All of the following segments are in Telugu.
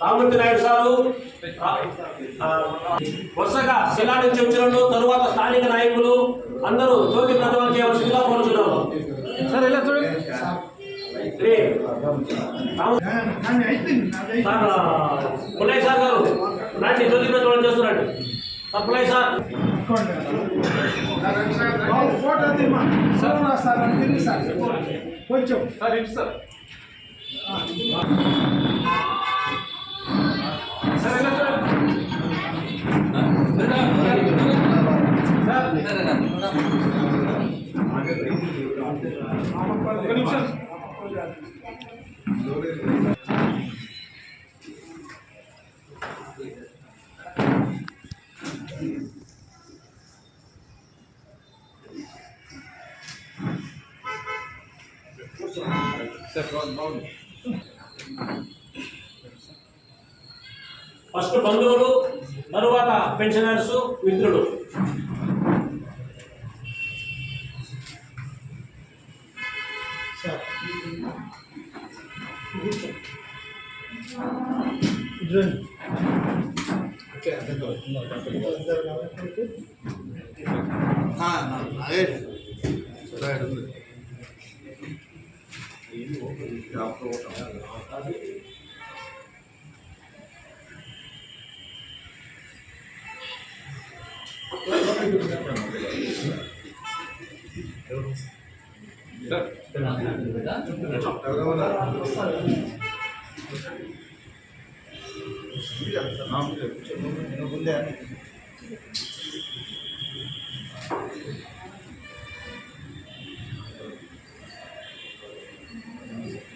రామూర్తి నాయుడు సారు. వరుసగా జిల్లా నుంచి వచ్చిన వాళ్ళు, తరువాత స్థానిక నాయకులు అందరూ జ్యోతి ప్రజ్వలన చేయవలసిందిగా కోరుతున్నాము సార్ ఇలా చూడండి సార్ ఆ, పుల్లయ్య సార్ గారు రండి జ్యోతి ప్రజ్వలన చేస్తున్నారండి సార్ పుల్లయ్య సార్. తీమా సార్. సార్. తిరిగి సార్ కొంచెం ఫస్ట్ బంధువులు తరువాత పెన్షనర్స్ మిత్రులు.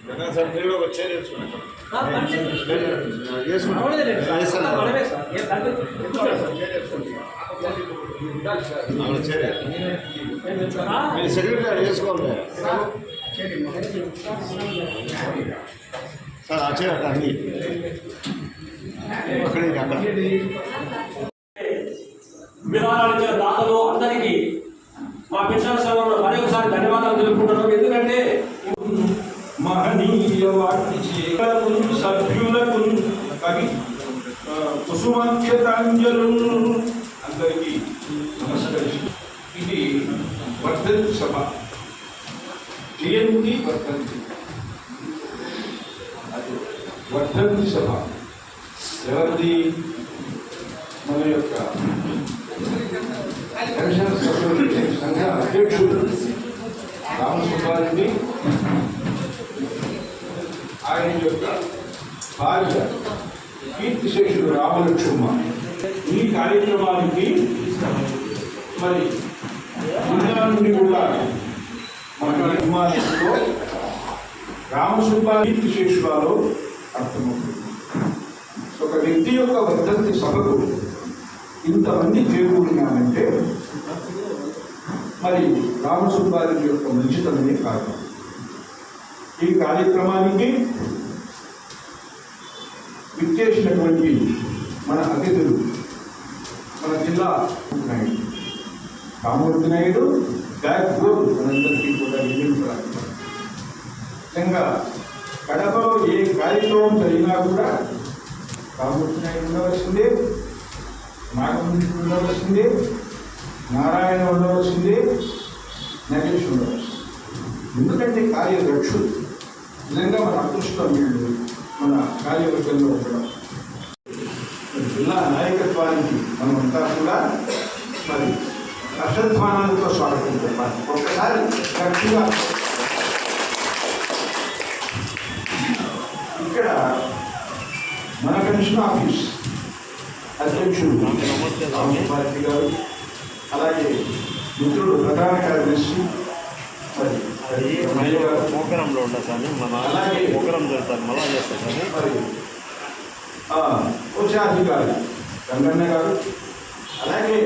చూడండి సార్ నిమిషం ఫస్ట్ బంధువులు తరువాత పెన్షనర్స్ మిత్రులు సెక్రటరీ చేసుకోవాలి సార్ వచ్చేట అన్ని అక్కడ అక్కడ. ఇచ్చిన దాతలు అందరికీ మా పెన్షన్ సేవలను మరొకసారి ధన్యవాదాలు తెలుపుకుంటున్నాం. ఎందుకంటే మహనీయ వాటి సభ్యులకు కవి కుసుమాఖ్యతాంజలు అందరికీ నమస్కరించి ఇది వర్ధంతి సభ జయంతి వర్ధంతి అది వర్ధంతి సభ. ఎవరిది? మన యొక్క పెన్షన్ సభ్యులు సంఘ అధ్యక్షుడు రామసుబ్బారెడ్డి ఆయన యొక్క భార్య కీర్తిశేషుడు రామలక్ష్మ ఈ కార్యక్రమానికి మరి జిల్లా నుండి కూడా మన అభిమానులతో రామసుబ్బారెడ్డి కీర్తిశేషురాలు అర్థమవుతుంది. ఒక వ్యక్తి యొక్క వర్ధంతి సభకు ఇంతమంది చేకూరినారంటే మరి రామసుబ్బారెడ్డి యొక్క మంచితనమే కారణం. ఈ కార్యక్రమానికి విచ్చేసినటువంటి మన అతిథులు మన జిల్లా నాయుడు రామూర్తి నాయుడు బ్యాక్ బోర్డు మనందరికీ కూడా వినియోగపడాలి నిజంగా కడపలో ఏ కార్యక్రమం జరిగినా కూడా రామూర్తి నాయుడు ఉండవలసిందే నాగమూర్తి ఉండవలసిందే నారాయణ ఉండవలసిందే నగేష్ ఉండవలసింది ఎందుకంటే కార్యదక్షులు నిజంగా మన అదృష్టం వీళ్ళు మన కార్యవర్గంలో ఉండడం జిల్లా నాయకత్వానికి మనమంతా కూడా మరి హర్షధ్వానాలతో స్వాగతం చెప్పాలి. ఒక్కసారి గట్టిగా పెన్షన్ ఆఫీస్ అధ్యక్షుడు రామసుబ్బారెడ్డి గారు అలాగే మిత్రుడు ప్రధాన కార్యదర్శి మోకరంలో ఉండదు కానీ మన. మోకరం జరుగుతారు మళ్ళా చేస్తారు ఆ, కోశాధికారి గంగన్న గారు అలాగే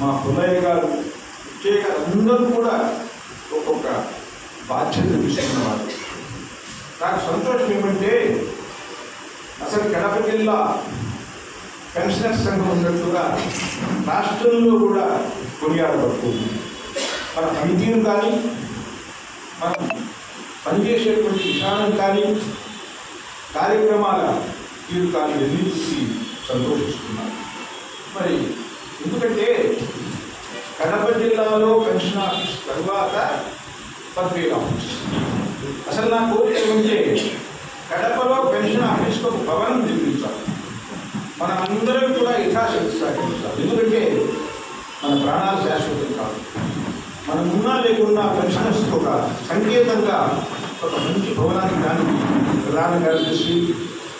మా పుల్లయ్య గారు గారు అందరూ కూడా ఒక్కొక్క బాధ్యత తీసుకున్నవారు నాకు సంతోషం ఏమంటే అసలు కడప జిల్లా పెన్షనర్ సంఘం ఉన్నట్టుగా రాష్ట్రంలో కూడా కొనియాడబడుతుంది మన పనితీరు కానీ మనం పనిచేసేటువంటి విధానం కానీ కార్యక్రమాల తీరు కానీ ఇవన్నీ చూసి మరి ఎందుకంటే కడప జిల్లాలో పెన్షన్ ఆఫీస్ తరువాత పద్వేలు ఆఫీస్ అసలు నా కోరిక ఉంటే కడపలో పెన్షన్ ఆఫీస్కి ఒక భవనం నిర్మించాలి. మన అందరం కూడా యథాశక్తి సాగించాలి ఎందుకంటే మన ప్రాణాలు శాశ్వతం కాదు. మనం ఉన్నా లేకున్నా పెన్షనర్స్కి ఒక సంకేతంగా ఒక మంచి భవనానికి కానీ ప్రధాన కార్యదర్శి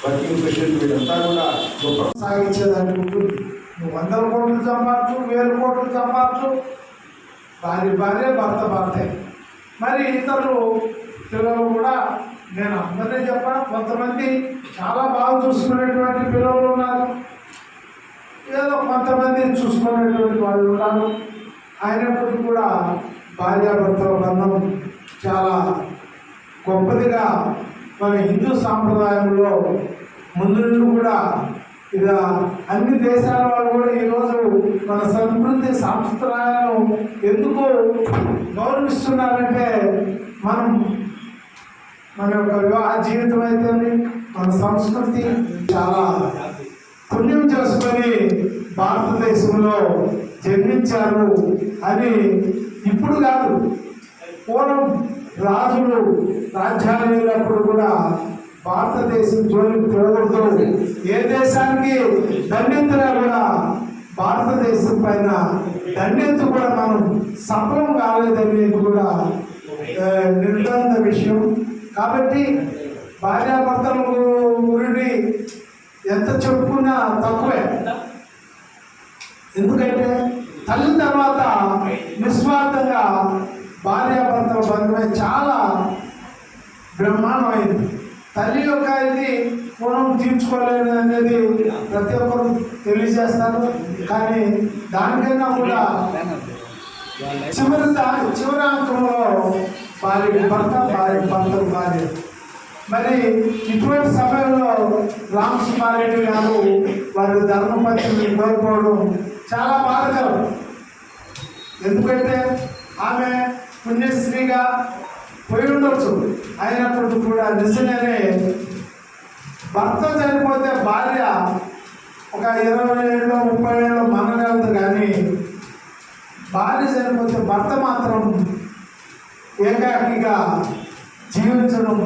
వర్కింగ్ ప్రెసిడెంట్ వీళ్ళంతా కూడా గొప్ప సాగించేదాన్ని ఉంటుంది. నువ్వు వందల కోట్లు సంపాదించు వేల కోట్లు సంపాదించు. భార్య భార్య భర్త భర్తే. మరి ఇతరులు పిల్లలు కూడా నేను అందరినీ చెప్పా కొంతమంది చాలా బాగా చూసుకునేటువంటి పిల్లలు ఉన్నారు. ఏదో కొంతమంది చూసుకునేటువంటి వాళ్ళు ఉన్నారు. అయినప్పటికీ కూడా భార్యాభర్తల బంధం చాలా గొప్పదిగా మన హిందూ సాంప్రదాయంలో ముందు నుండి కూడా ఇలా అన్ని దేశాల వాళ్ళు కూడా ఈరోజు మన సంస్కృతి సాంప్రదాయాలను ఎందుకు గౌరవిస్తున్నారంటే మనం మన యొక్క వివాహ జీవితం అయితే మన సంస్కృతి చాలా పుణ్యం చేసుకొని భారతదేశంలో జన్మించారు అని ఇప్పుడు కాదు పూర్వం రాజులు రాజ్యాలు వెళ్ళినప్పుడు కూడా భారతదేశం జోలికి పోకూడదు. ఏ దేశానికి దండెత్తినా కూడా భారతదేశం పైన దండెత్తు కూడా మనం సఫలం కాలేదనేది కూడా నిర్ధంద విషయం. కాబట్టి భార్యాభర్తల గురిని ఎంత చెప్పుకున్నా తక్కువే. ఎందుకంటే తల్లి తర్వాత నిస్వార్థంగా భార్యాభర్తల బంధమే చాలా బ్రహ్మాండమైంది. తల్లి యొక్క ఇది రుణం తీర్చుకోలేదు అనేది ప్రతి ఒక్కరు తెలియజేస్తారు. కానీ దానికన్నా కూడా చివరి చివరి అంకంలో భార్య భర్త భార్య భర్తకు భార్య. మరి ఇటువంటి సమయంలో రామసుమారెడ్డి గారు వారి ధర్మపత్రిని కోల్పోవడం చాలా బాధకరం. ఎందుకంటే ఆమె పుణ్యశ్రీగా పోయి ఉండొచ్చు. అయినప్పటికీ కూడా నిజంగానే భర్త చనిపోతే భార్య ఒక ఇరవై ఏళ్ళు ముప్పై ఏళ్ళు మనగలదు కానీ భార్య చనిపోతే భర్త మాత్రం ఏకాకిగా జీవించడం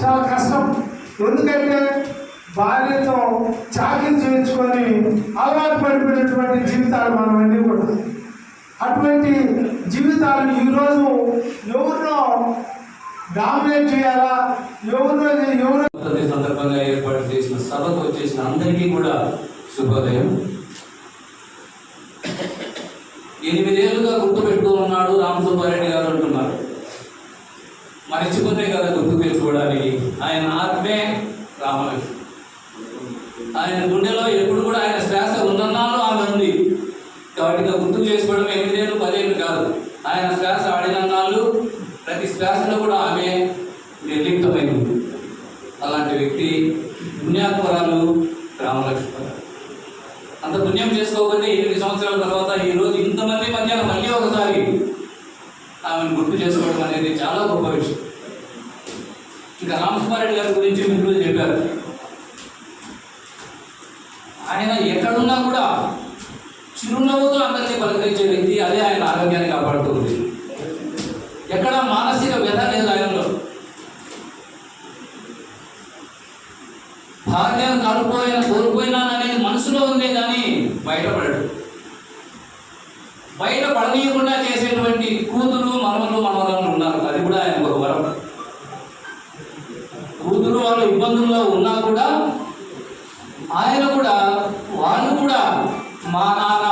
చాలా కష్టం. ఎందుకంటే భార్యతో చాకిరి చేయించుకొని అలవాటు పడిపోయినటువంటి జీవితాలు మనం అన్నీ కూడా. అటువంటి జీవితాలు ఈరోజు ఎవరినో డామినేట్ చేయాలా? ఎవరినో ఎవరు సందర్భంగా ఏర్పాటు చేసిన సభకు వచ్చేసిన అందరికీ కూడా శుభోదయం. ఎనిమిదేళ్ళుగా గుర్తుపెట్టుకున్నాడు రామసుబ్బారెడ్డి గారు అంటున్నారు. మరిచిపోతే కదా గుర్తు తెచ్చుకోవడానికి ఆయన ఆత్మే రామలక్ష్మి ఆయన గుండెలో ఎప్పుడు కూడా ఆయన శ్వాస ఉన్నన్నాళ్ళు ఆమె ఉంది. కాబట్టి ఇంకా గుర్తు చేసుకోవడం ఎనిమిదేళ్ళు పదేళ్ళు కాదు. ఆయన శ్వాస ఆడినన్నాళ్ళు ప్రతి శ్వాసలో కూడా ఆమె నిర్లిప్తమై ఉంది అలాంటి వ్యక్తి పుణ్యాత్మరాలు రామలక్ష్మి అంత పుణ్యం చేసుకోకపోతే ఎనిమిది సంవత్సరాల తర్వాత ఈ రోజు ఇంతమంది మధ్యాహ్నం మళ్ళీ ఒకసారి ఆమెను గుర్తు చేసుకోవడం అనేది చాలా గొప్ప విషయం ఇంకా రామసుమారెడ్డి గారి గురించి మిత్రులు చెప్పారు ఆయన ఎక్కడున్నా కూడా చిరునవ్వుతో అందరినీ పలకరించే వ్యక్తి అదే ఆయన ఆరోగ్యాన్ని కాపాడుతుంది ఎక్కడ మానసిక వ్యధ లేదు ఆయనలో భార్యను కలుపుకోయిన కోల్పోయినాననేది మనసులో ఉందే కానీ బయటపడడు. బయట పడనీయకుండా చేసేటువంటి కూతురు మనవలు మనవరాలు ఉన్నారు. అది కూడా ఆయన ఒక వరం. కూతురు వాళ్ళు ఇబ్బందుల్లో ఉన్నా కూడా ఆయన కూడా వాళ్ళు కూడా మా నాన్న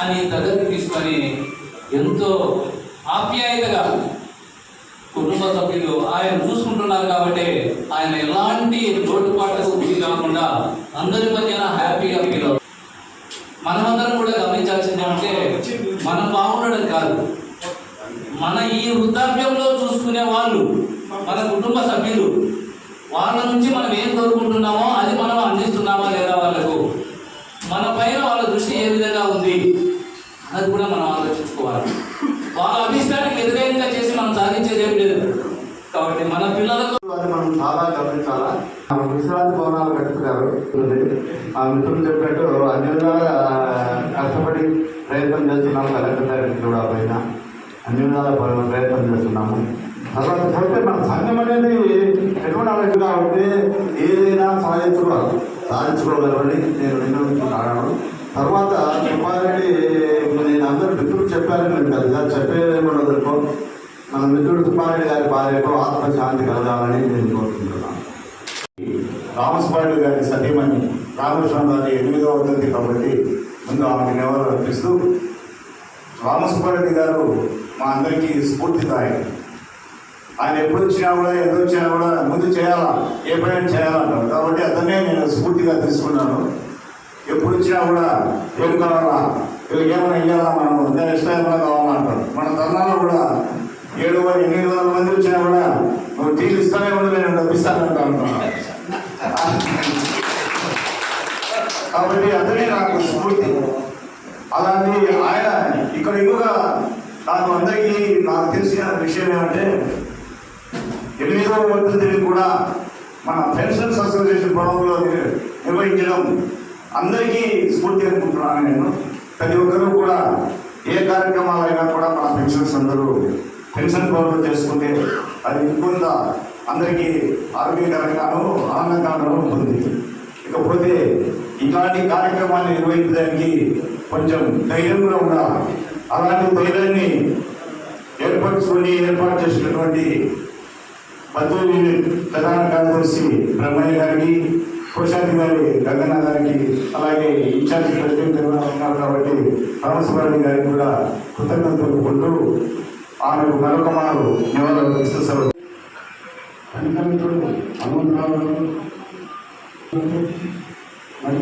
అని దగ్గరికి తీసుకొని ఎంతో ఆప్యాయతగా కుటుంబ సభ్యులు ఆయన చూసుకుంటున్నారు కాబట్టి ఆయన ఎలాంటి లోటుపాట్లకు అందరి మధ్యన హ్యాపీగా ఫీల్ అవుతారు మనమందరం కూడా గమనించాల్సింది అంటే మనం బాగుండడం కాదు. మన ఈ వృద్ధాప్యంలో చూసుకునే చూసుకునే వాళ్ళు మన కుటుంబ సభ్యులు వాళ్ళ నుంచి మనం ఏం కోరుకుంటున్నామో అది మనం అందిస్తున్నామా లేదా వాళ్ళకు మన పైన వాళ్ళ దృష్టి ఏ విధంగా ఉంది అది కూడా మనం ఆలోచించుకోవాలి వాళ్ళ అభిష్టానికి వ్యతిరేకంగా చేసి మనం సాధించేది ఏం లేదు కాబట్టి మన పిల్లలకు అది మనం చాలా గమనించాలా? ఆమె విశ్రాంతి భవనాలు కట్టుకున్నారు. ఆ మిత్రులు చెప్పినట్టు అన్ని విధాలుగా కష్టపడి ప్రయత్నం చేస్తున్నాము. కలెక్టర్ గారికి కూడా పైన అన్ని విధాల ప్రయత్నం చేస్తున్నాము. తర్వాత పోతే మన సంఘం అనేది ఎటువంటి ఆలోచన ఉంటే ఏదైనా సాధించుకోవాలి సాధించుకోగలమని నేను విన్నవించుకున్నాను తర్వాత సుబ్బారెడ్డి నేను అందరూ మిత్రులు చెప్పారని నేను పెద్దగా చెప్పేదేమో మన మిత్రుడు సుబ్బారెడ్డి గారి భార్యకు ఆత్మశాంతి కలగాలని నేను కోరుకుంటున్నాను. రామస్వామి గారి సతీమణి రామకృష్ణ గారి ఎనిమిదవ తేదీ కాబట్టి ముందు ఆమెకి నివాళులు అర్పిస్తూ రామసుబ్బారెడ్డి గారు మా అందరికీ స్ఫూర్తిదాయకం. ఆయన ఎప్పుడు వచ్చినా కూడా ఎప్పుడు వచ్చినా కూడా ముందు చేయాలా ఏ పని చేయాలంటారు కాబట్టి అతన్నే నేను స్ఫూర్తిగా తీసుకున్నాను. ఎప్పుడు వచ్చినా కూడా ఏం కావాలా వీళ్ళకి ఏమైనా ఇవ్వాలా మనం ఇష్టమైన ఇష్టం ఏమైనా కావాలంటారు మన తరుణాలు కూడా ఏడు వందల ఎనిమిది వందల మంది వచ్చినా కూడా నువ్వు టీలు ఇస్తానే కూడా నేను డబ్బిస్తానంటా కాబట్టి అతనే నాకు స్ఫూర్తి. అలాంటి ఆయన ఇక్కడ ఎక్కువగా నాకు అందరికీ నాకు తెలిసిన విషయం ఏమంటే ఎనిమిదవ వర్ధంతిని కూడా మన పెన్షన్స్ అసోసియేషన్ భవనంలో నిర్వహించడం అందరికీ స్ఫూర్తి అనుకుంటున్నాను నేను. ప్రతి ఒక్కరూ కూడా ఏ కార్యక్రమాలు అయినా కూడా మన పెన్షన్స్ అందరూ పెన్షన్ భవనంలో చేసుకుంటే అది ఇంకొంత అందరికీ ఆరోగ్యకరంగాను ఆనందంగాను ఉంటుంది ఇకపోతే ఇలాంటి కార్యక్రమాన్ని నిర్వహించడానికి కొంచెం ధైర్యం కూడా ఉండాలి. అలాంటి ధైర్యాన్ని ఏర్పరచుకొని ఏర్పాటు చేసినటువంటి పద్దెనిమిది ప్రధాన కార్యదర్శి బ్రహ్మయ్య గారికి కోశాధికారి గంగన్న గారికి అలాగే ఇన్ఛార్జ్ ప్రెసిడెంట్ ఎవరైనా ఉన్నారు కాబట్టి పరమశివారెడ్డి గారికి కూడా కృతజ్ఞతలు కొంటూ ఆమెకు నరకుమారు నివాళులు ఇస్తూ సెలవు హనుమంతరావు గారు వారి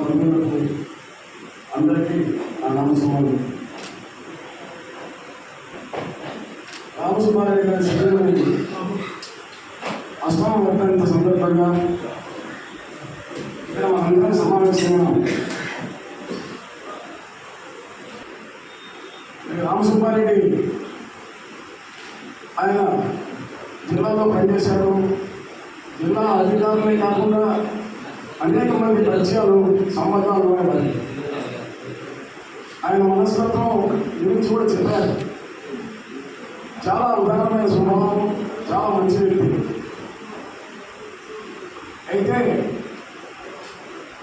బంధువులకు అందరికీ నా నమస్కారం. రామసుబ్బారెడ్డి గారి సందర్భంగా ఇక్కడ మనందరం సమావేశమైనాం ఈ రామసుబ్బారెడ్డి ఆయన జిల్లాలో పనిచేశారు. జిల్లా అధికారులే కాకుండా అనేక మంది పరిచయాలు సంబంధాలు ఉన్నాయి ఆయన మనస్తత్వం గురించి కూడా చెప్పారు. చాలా ఉదాహరణమైన స్వభావం చాలా మంచి వ్యక్తి. అయితే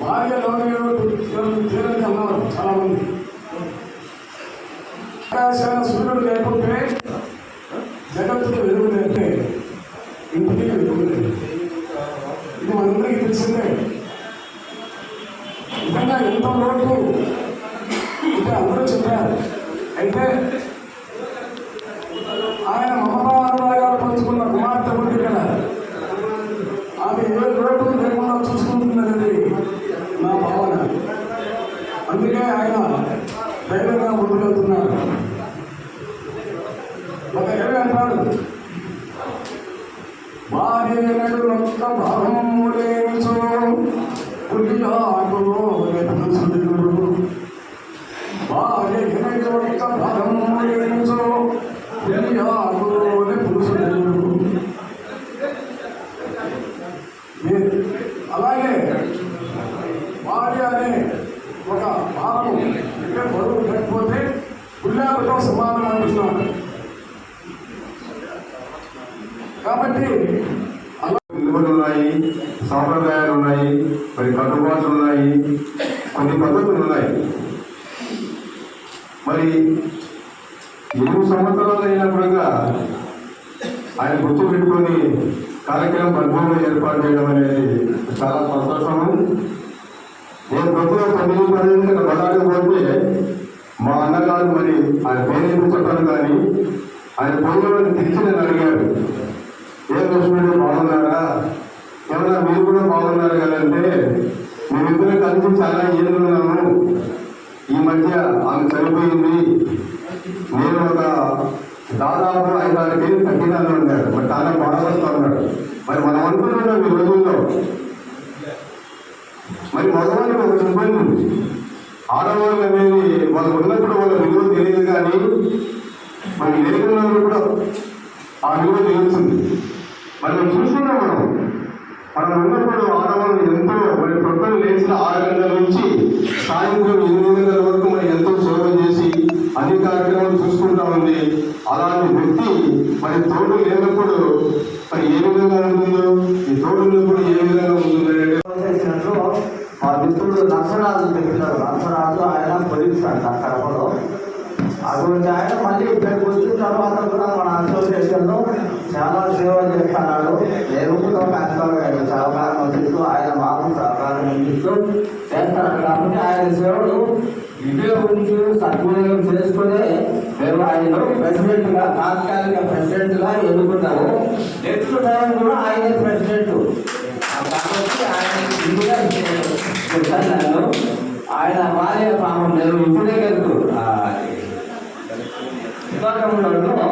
భార్య లోకం తీరని అన్నారు చాలా మంది ఆకాశాల సూర్యుడు లేకుంటే జగత్తుకు వెలుగు లేకపోతే ఇంటికి వెలుగు లేదు. ఇది మనందరికీ తెలిసిందే. నిజంగా ఎంత లోటు అంటే అందరూ చెప్పారు. అయితే ఆయన మమతారాగా పంచుకున్న కుమార్తె ఉంది కదా ఆమె ఏ లోటు లేకుండా చూసుకుంటున్నది నా భావన. అందుకే ఆయన ధైర్యంగా ముందుకెళ్తున్నారు ఒక కవి అంటాడు భార్యనడు ఒక్క భావము లేచో పులియాకులో వెతుకుడు భార్యనడు ఒక్క భావము లేచో పులియాకులో పురుషుడు అలాగే భార్య అనే ఒక భావము అంటే బరువు లేకపోతే పుల్లాలతో సమానం అంటున్నాడు కాబట్టి అలా విలువలు ఉన్నాయి సాంప్రదాయాలు ఉన్నాయి మరి కట్టుబాట్లు ఉన్నాయి కొన్ని పద్ధతులు ఉన్నాయి మరి ఎనిమిది సంవత్సరాలు అయినప్పుడుగా ఆయన గుర్తు పెట్టుకొని కార్యక్రమం పద్మూడు ఏర్పాటు చేయడం అనేది చాలా సంతోషము. నేను పొద్దున తొమ్మిది పదిహేను బలానికి పోతే మా అన్నగారు మరి ఆయన పేరు ఎందుకు చెప్పాను కానీ ఆయన పోయిన తిరిగి నేను అడిగాడు ఏ లక్ష్మణుడు బాగున్నారా? ఏమన్నా మీరు కూడా బాగున్నారు కదంటే మేమిద్దరం కలిసి చాలా ఏళ్ళు ఉన్నాము ఈ మధ్య ఆమె చనిపోయింది నేను ఒక దాదాపు ఐదు ఆరు పేరు నెలలు ఉన్నాడు మరి చాలా బాధపడుతూ ఉన్నాడు. మరి మనం అనుకుంటున్నాం ఈ రోజుల్లో? మరి మగవాళ్ళకి ఒక ఇబ్బంది ఉంది. ఆడవాళ్ళు అనేది వాళ్ళు ఉన్నప్పుడు వాళ్ళ విలువ తెలియదు కానీ మరి లేకున్నప్పుడు కూడా ఆ విలువ తెలుస్తుంది. మరి మనం చూస్తున్నాం మనం మనం ఉన్నప్పుడు ఆడవాళ్ళు ఎంతో మరి ప్రొక్కలు లేచిన ఆరు గంటల నుంచి సాయంత్రం ఎనిమిది గంటల వరకు మరి ఎంతో సేవ చేసి అన్ని కార్యక్రమాలు చూసుకుంటా ఉంది అలాంటి వ్యక్తి మరి తోడు లేనప్పుడు మరి ఏ విధంగా ఉంటుందో ఈ తోడు ఉన్నప్పుడు ఏ విధంగా ఉంటుందో అనేది చేసినట్లు మా మిత్రుడు నర్సరాజు చెప్పినారు నర్సరాజు ఆయన పోలీస్ అంట కడపలో అటువంటి ఆయన మళ్ళీ ఇక్కడికి వచ్చిన తర్వాత కూడా మన అసోసియేషన్లో చాలా సేవ చేస్తున్నాడు నేను కూడా ఒక అధికారులు సహకారం అందిస్తూ ఆయన మాకు సహకారం అందిస్తూ చేస్తున్నాడు కాబట్టి ఆయన సేవలు ఉపయోగించి సద్వినియోగం చేసుకునే మేము ఆయన ప్రెసిడెంట్గా తాత్కాలిక ప్రెసిడెంట్గా ఎన్నుకున్నాము నెక్స్ట్ టైం కూడా ఆయనే ప్రెసిడెంట్ కాబట్టి ఇంకా ఇందుగా చెప్పాను ఆయన భార్య పాపం నేను ఇప్పుడే కలుగు శివరాములలో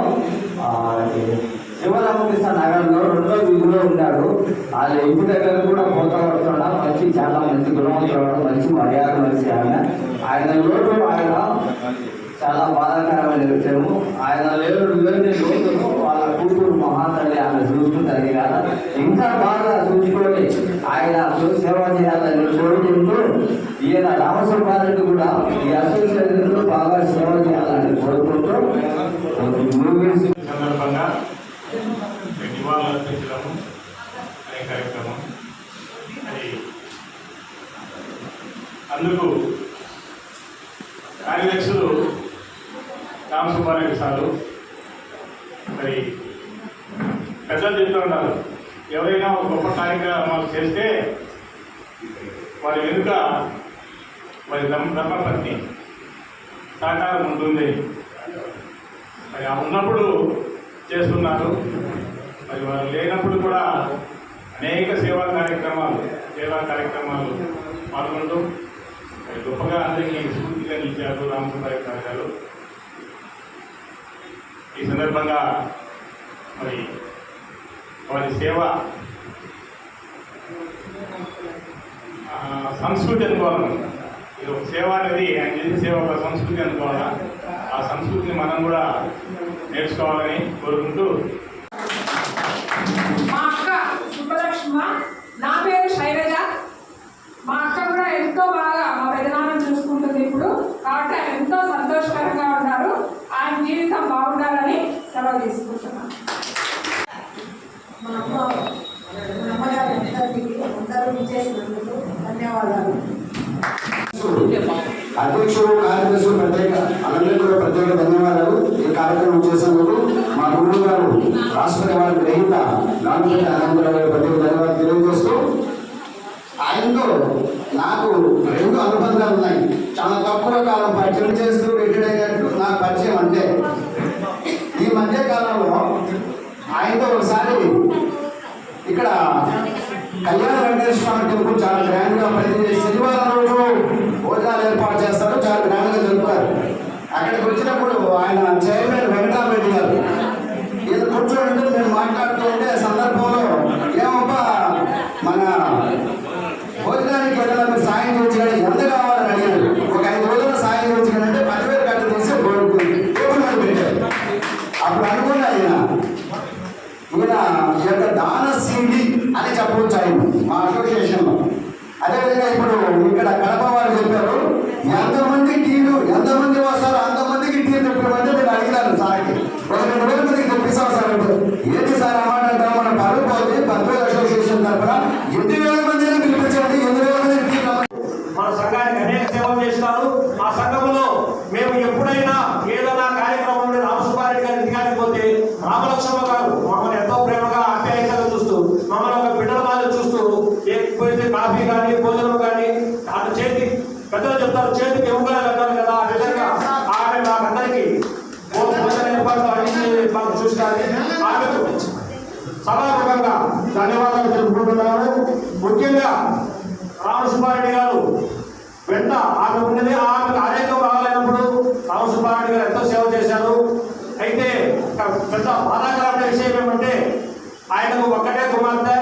శివరామకృష్ణ నగరంలో రెండో వీధిలో ఉన్నాడు వాళ్ళ ఇంటి దగ్గర కూడా పోతా వస్తున్నా మంచి చాలా మంచి గుణవంతుడు మంచి మర్యాద మంచి ఆయన ఆయన లోటు ఆయన చాలా బాధాకరమైన విషయము. ఆయన లేడు లేని లోతును వాళ్ళ కూతురు మహాతల్లి ఆమె చూసుకుంటారు కదా. ఇంకా బాగా చూసుకొని ఆయన సేవ చేయాలని కోరుకుంటూ ఈయన రామసుబ్బారెడ్డి కూడా ఈ అసోసియేషన్ బాగా సేవ చేయాలని కోరుకుంటూ సందర్భంగా నివాళులు అర్పించడము అనే కార్యక్రమం. అది అందుకు కార్యదర్శులు సమావేశాలు మరి పెద్దలు చెప్తూ ఉంటారు ఎవరైనా ఒక గొప్ప కార్యక్రమాలు చేస్తే వారి వెనుక వారి ధర్మ ధర్మపత్ని సహకారం ఉంటుంది మరి ఆ ఉన్నప్పుడు చేస్తున్నారు. మరి వారు లేనప్పుడు కూడా అనేక సేవా కార్యక్రమాలు సేవా కార్యక్రమాలు పాల్గొంటూ మరి గొప్పగా అందరికీ స్ఫూర్తిగా నిలిచారు రామసుబ్బారెడ్డి గారు. ఈ సందర్భంగా మరి వారి సేవ సంస్కృతి అనుకోవాలి ఇది ఒక సేవ అనేది ఆయన చేసే సేవ ఒక సంస్కృతి అనుకోవాలా ఆ సంస్కృతిని మనం కూడా నేర్చుకోవాలని కోరుకుంటూ మా అక్క సుబ్బలక్ష్మ నా పేరు శైలజ మా అక్క కూడా ఎంతో బాగా మా పెదనాన్నని చూసుకుంటుంది ఇప్పుడు కాబట్టి ఆయన ఎంతో సంతోషకరంగా ఉన్నారు ఆయన జీవితం బాగుండాలని సెలవు తీసుకుంటున్నాను మా అమ్మ మా అమ్మగారి అందరికీ అందరూ ఇచ్చేసినందుకు ధన్యవాదాలు. అధ్యక్షుడు కార్యదర్శులు ప్రత్యేక అందరికీ కూడా ప్రత్యేక ధన్యవాదాలు. ఈ కార్యక్రమం చేసినందుకు మా గురువు గారు రాష్ట్రపతి వారి గ్రహీత నాన్నపేట అనంతరావు గారు ప్రత్యేక ధన్యవాదాలు తెలియజేస్తూ ఆయనతో నాకు రెండు అనుబంధాలు ఉన్నాయి. చాలా తక్కువ కాలం పరిచయం చేస్తూ రిటైర్ అయినట్టు నాకు పరిచయం అంటే ఈ మధ్య కాలంలో ఆయనతో ఒకసారి ఇక్కడ కళ్యాణ వెంకటేశ్వర స్వామి టెంపుల్ చాలా గ్రాండ్గా ప్రతి శనివారం రోజు భోజనాలు ఏర్పాటు చేస్తారు. చాలా గ్రాండ్గా జరుపుతారు. అక్కడికి వచ్చినప్పుడు ఆయన చైర్మన్ వెంకటరామరెడ్డి గారు ఈయన కూర్చోండి నేను మాట్లాడుతూ ఉండే సందర్భంలో ఏమబ్బా మన భోజనానికి వెళ్ళడానికి సాయం చేయొచ్చు ఎంత అనేక సేవలు చేస్తున్నారు ఆ సంఘంలో మేము ఎప్పుడైనా ఏదైనా కార్యక్రమం ఉంటే రామసుబ్బారెడ్డి గారి ఇంటికాడికి పోతే రామలక్ష్మ గారు మమ్మల్ని ఎంతో ప్రేమగా ఆప్యాయంగా చూస్తూ మమ్మల్ని ఒక బిడ్డల మాదిరి చూస్తూ ఏ కాఫీ కానీ భోజనం కానీ అటు చేతి పెద్దలు చెప్తారు చేతికి ఎముకలు అంటారు కదా ఆ విధంగా ఆమె మాకందరికీ భోజన ఏర్పాట్లు అడిగి మాకు చూస్తారు ఆమెకు సభాముఖంగా ధన్యవాదాలు తెలుపుకుంటున్నాను. ముఖ్యంగా రామసుబ్బారెడ్డి గారు ఉంటుంది ఆ ఆమెకు ఆరోగ్యం బాగాలేనప్పుడు రామసుబ్బారెడ్డి గారు ఎంతో సేవ చేశారు. అయితే పెద్ద బాధాకరమైన విషయం ఏమంటే ఆయనకు ఒక్కటే కుమార్తె.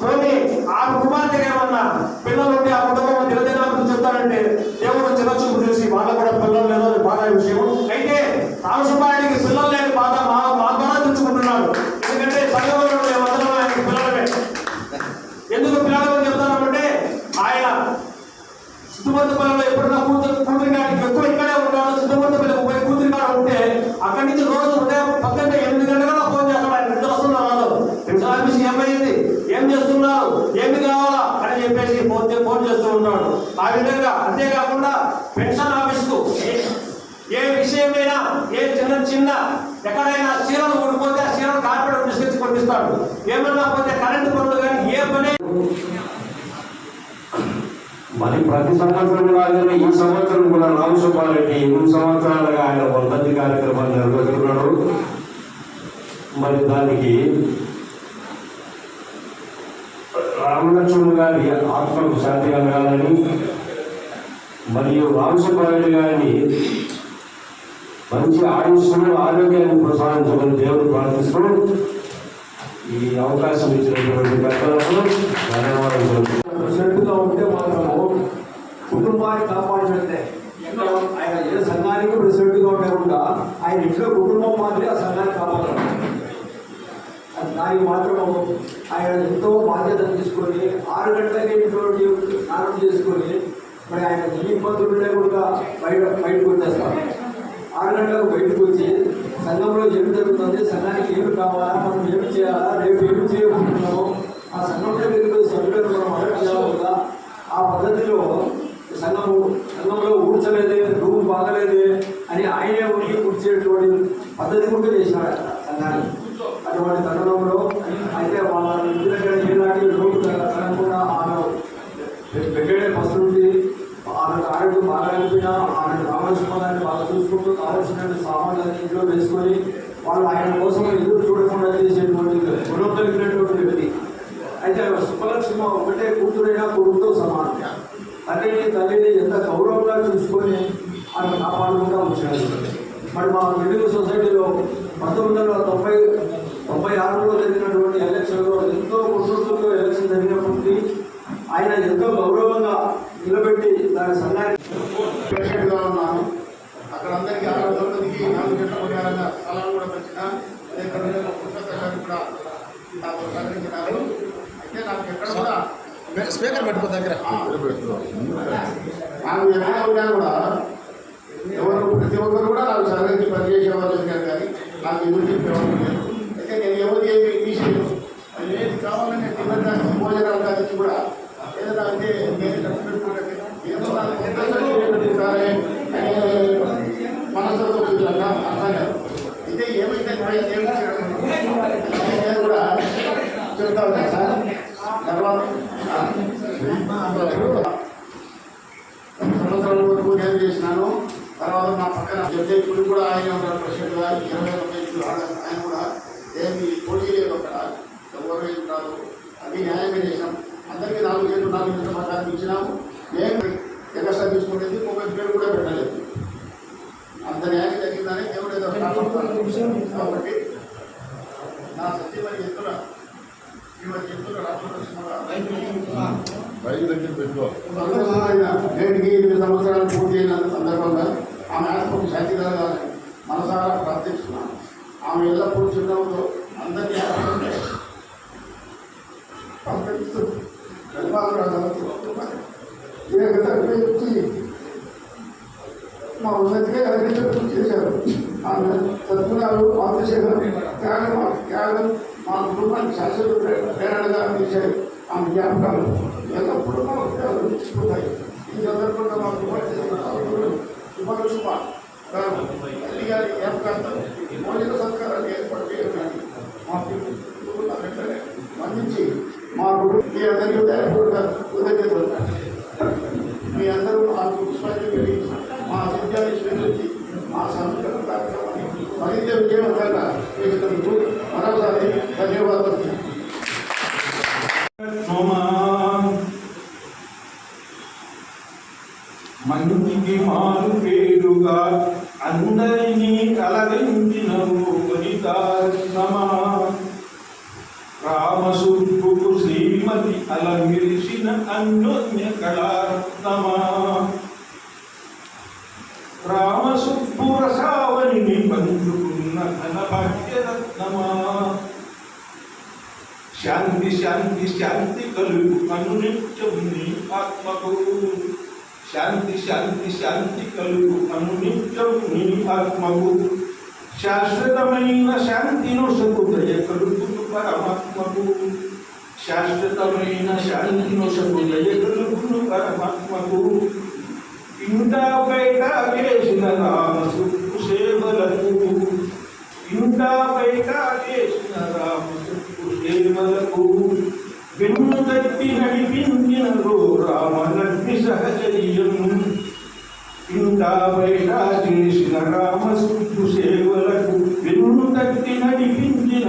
పోనీ ఆ కుమార్తెకి ఏమన్నా పిల్లలు ఉంటే ఆ కుటుంబం దినదినాలకు చెప్తారంటే దేవుడు చిన్నచూపు చూసి వాళ్ళకు కూడా పిల్లలు లేదో బాధ విషయం. అయితే రామసుబ్బారెడ్డికి పిల్లలు లేని బాధ మా మా ద్వారా తెచ్చుకుంటున్నాడు ఎందుకంటే సంఘంలో మేమందరం ఆయనకి పిల్లలమే ఎందుకు పిల్లలు చెప్తానంటే ఆయన సిద్ధమంతపల్లిలో ఎప్పుడన్నా కూతురు కూతురి గారికి ఎక్కువ ఇక్కడే ఉంటాడు సిద్ధమంతపల్లికి పోయి కూతురి కాడ ఉంటే అక్కడి నుంచి రోజు ఉదయం పక్కన ఎనిమిది గంటల ఫోన్ చేస్తాడు ఆయన నిద్ర వస్తున్నారు రాదు ఆఫీస్ ఏమైంది ఏం చేస్తున్నారు ఏమి కావాలా అని చెప్పేసి ఫోన్ చే- ఫోన్ చేస్తూ ఉంటాడు ఆ విధంగా అంతేకాకుండా పెన్షన్ ఆఫీస్కు ఏ- ఏ విషయమైనా ఏ కింద ఎక్కడైనా చీరలు ఊడిపోతే ఆ చీరలు కార్పెట్ తీసుకొచ్చి పంపిస్తాడు ఏమన్నా పోతే కరెంటు పనులు కానీ ఏ పని మరి ప్రతి సంవత్సరం కాదని ఈ సంవత్సరం కూడా రామసుబ్బారెడ్డి ఎనిమిది సంవత్సరాలుగా ఆయన వర్ధంతి కార్యక్రమాన్ని నిర్వహిస్తున్నాడు. మరి దానికి రామలక్ష్మణ్ గారి ఆత్మకు శాంతి కలగాలని మరియు రామసుబ్బారెడ్డి గారిని మంచి ఆయుష్ను ఆరోగ్యాన్ని ప్రసాదించమని దేవుడు ప్రార్థిస్తూ ఈ అవకాశం ఇచ్చినటువంటి పెద్దలకు ధన్యవాదాలు తెలుపుతున్నాను. ప్రెసిడెంట్గా ఉంటే మాత్రము కుటుంబాన్ని కాపాడినట్టే ఆయన ఏ సంఘానికి ప్రెసిడెంట్గా ఉండకుండా ఆయన ఇంట్లో కుటుంబం మాత్రమే ఆ సంఘాన్ని కాపాడాలి. అది దానికి మాత్రం ఆయన ఎంతో బాధ్యత తీసుకొని ఆరు గంటలకి ఇంట్లో స్నానం చేసుకొని మరి ఆయన ఈ ఇబ్బందులు లేకుండా బయట బయటకు వచ్చేస్తారు. ఆరు గంటలకు బయటకు వచ్చి సంఘంలో ఏమి జరుగుతుంది సంఘానికి ఏమి కావాలా? మనం ఏమి చేయాలా? రేపు ఏమి చేయబోతున్నాము ఆ సంఘంలో మీరు సభ్యులను మనం అడగ చేయాలి ఆ పద్ధతిలో సంఘము సంఘంలో ఊడ్చలేదే రూమ్ బాగలేదే అని ఆయనే ఉండి కూర్చేటువంటి పద్ధతి కూడా చేసినాడు అక్కడ సంఘాన్ని అటువంటి తరుణంలో అయితే వాళ్ళ ఇంటి దగ్గర ఏనాటి లోటు కలగకుండా ఆమె పెట్టే ఫస్ట్ నుండి ఆమెకు ఆరోగ్యం బాగా అయిపోయినా ఆమె కావాల్సిన దాన్ని బాగా చూసుకుంటూ కావాల్సిన సామాన్లు ఇంట్లో వేసుకొని వాళ్ళు ఆయన కోసం ఎదురు చూడకుండా చేసేటువంటి గుణం వ్యక్తి. అయితే సుబ్బలక్ష్మి ఒకటే కూతురైనా కొడుకుతో సమానం. తల్లిని తల్లిని ఎంత గౌరవంగా చూసుకొని ఆమె కాపాడుకుంటూ వచ్చాడు. మరి మా మిడిల్ సొసైటీలో పంతొమ్మిది వందల తొంభై తొంభై ఆరులో జరిగినటువంటి ఎలక్షన్లో ఎంతో కుటుంబంలో ఎలక్షన్ జరిగినప్పటికీ ఆయన ఎంతో గౌరవంగా నిలబెట్టి దాని సంఘానికి ఉన్నాను. అక్కడ అందరికీ ఆరో తరగతికి నాలుగు గంటల ప్రకారంగా స్థలాలు కూడా పెంచిన పుస్తకాలు కూడా నాకు సహకరించినారు అయితే నాకు ఎక్కడ కూడా స్పీకర్ పెట్టుకో దగ్గర. నాకు ఎక్కడ ఉన్నా కూడా ఎవరు ప్రతి ఒక్కరు కూడా నాకు సహకరించి ఉన్నారు కానీ నాకు చెప్పేవాళ్ళు లేరు. అయితే నేను ఎవరికి ఏమి తీసేయను అది ఏది కావాలని తినడానికి భోజనాలు కూడా ఏదైనా అంటే నేను ఏదో నాకు ఎంత సరే అని మనసుతో చూసాను అర్థం కాదు అయితే ఏమైతే పైన ఏమి చేయడం నేను కూడా చెప్తా ఉన్నా సార్ తర్వాత సంవత్సరాల వరకు నేను చేసినాను తర్వాత మా పక్కన జడ్జి ఇప్పుడు కూడా ఆయన ఉన్నారు ప్రెసిడెంట్ గారు ఇరవై ఆయన కూడా ఏమి పోటీ లేదు అక్కడ ఎవరు ఏం కాదు అది న్యాయమే చేసినాం అందరికీ నాలుగు గంటలు నాలుగు గంటల ప్రకారం ఇచ్చినాము మేము ఎక్స్ట్రా తీసుకునేది మొబైల్ పేరు కూడా పెట్టలేదు అంత న్యాయం జరిగిందని దేవుడు ఏదో కాపాడుతాడు. కాబట్టి నా సత్యమని చెప్తున్నా ఇవాళ చెప్తున్నా రామకృష్ణ బయట దగ్గర పెట్టుకో నేటికి ఎనిమిది సంవత్సరాలు పూర్తి అయిన సందర్భంగా ఆమె ఆత్మకు శాంతి కలగాలని మనసారా ప్రార్థిస్తున్నాను ఆమె ఎల్లప్పుడూ చిరునవ్వుతో అందరినీ ఆనందించే పంపిస్తూ వచ్చి మా ఉన్నతిగా ఎవరైతే పూర్తి చేశారు ఆమె సద్గుణాలు మాతృశేఖరం త్యాగం త్యాగం మా కుటుంబానికి శాశ్వత ప్రే- ప్రేరణగా నిలిచాయి ఆమె జ్ఞాపకాలు ఎల్లప్పుడూ మా హృదయాలు నిలిచిపోతాయి ఈ సందర్భంగా మా కుమార్తె శుభ గారు తల్లి గారి జ్ఞాపకాలతో భోజన సత్కారాలు ఏర్పాటు చేయడం మా కుటుంబ వెంటనే స్పందించి మా కుటుంబ మీ అందరికీ హృదయపూర్వక కృతజ్ఞతలు ఘనభాగ్యరత్నమా శాంతి శాంతి శాంతి కలుగు అనునిత్యం నీ ఆత్మకు శాంతి శాంతి శాంతి కలుగు అనునిత్యం నీ ఆత్మకు శాశ్వతమైన శాంతిను సముదయ కలుగుతు పరమాత్మకు శాశ్వతమైన శాంతిను సముదయ కలుగును పరమాత్మకు ఇంత బయట వేసిన రామసు సేవలకు వెంకటేశ్వర నిర్మలకు వెన్నుదట్టి నడిపించిన రామలక్ష్మి సహచర్యం. ఇంకా బయట చేసిన రామసుకు సేవలకు వెన్నుదట్టి నడిపించిన